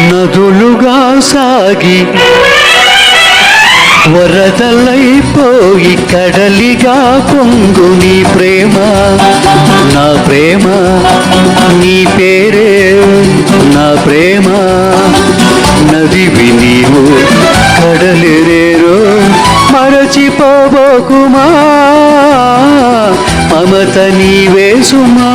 నదులుగా సాగి వరదలైపోయి కడలిగా పొంగు నీ ప్రేమ నా ప్రేమ నీ పేరే నా ప్రేమ. నదివి నీవు కడలిరేరో మరచిపోబోకుమా? మమత నీవే సుమా.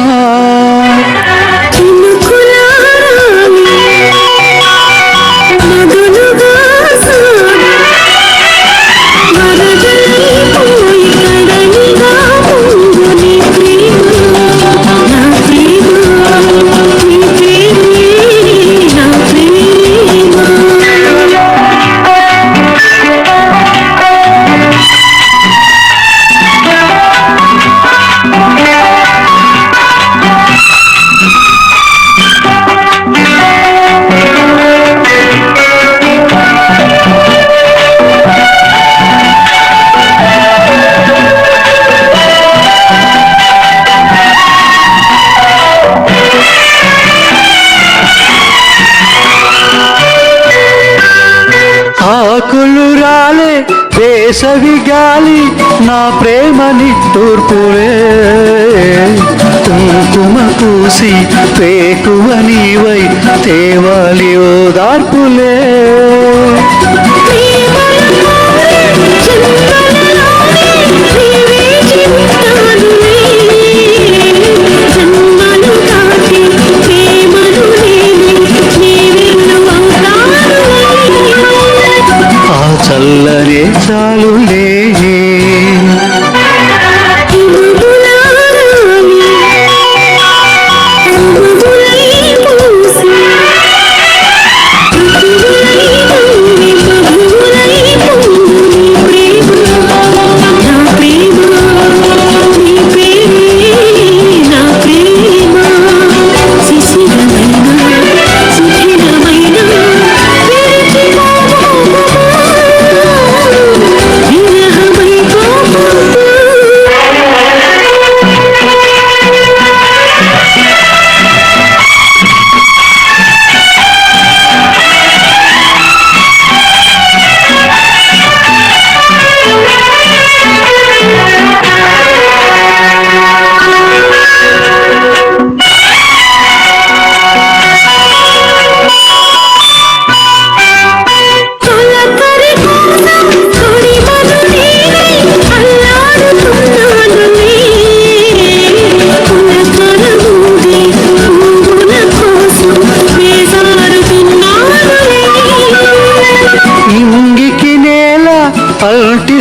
రాలే వేసవి గాలి నా ప్రేమని తూర్పులే కుంకుమ పూసి పేకువ నీవై తేవాలి ఓదార్పులే भूले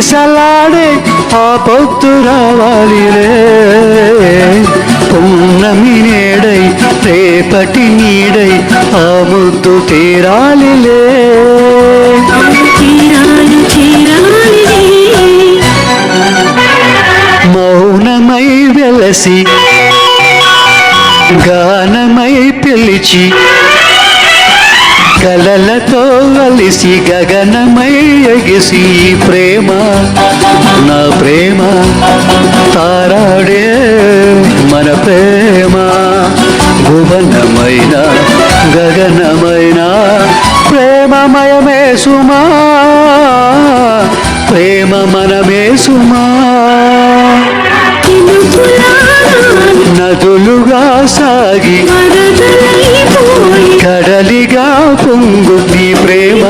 పల్టి సలాడే ఆ పొత్తు రావాలిలే పున్నమి నేడై రేపటి నీడై ఆ ముద్దు తీరాలిలే తీరాలి తీరాలిలే. మౌనమై వెలసి గానమై పిలిచి కలలతో కలిసి గగనమై ఎగిసి ఈ ప్రేమ నా ప్రేమ తారాడే మన ప్రేమ. భువనమైన గగనమైన ప్రేమమయమే సుమా ప్రేమ మనమే సుమా నదులుగా సాగి పొంగు నీ ప్రేమ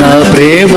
నా ప్రేమ.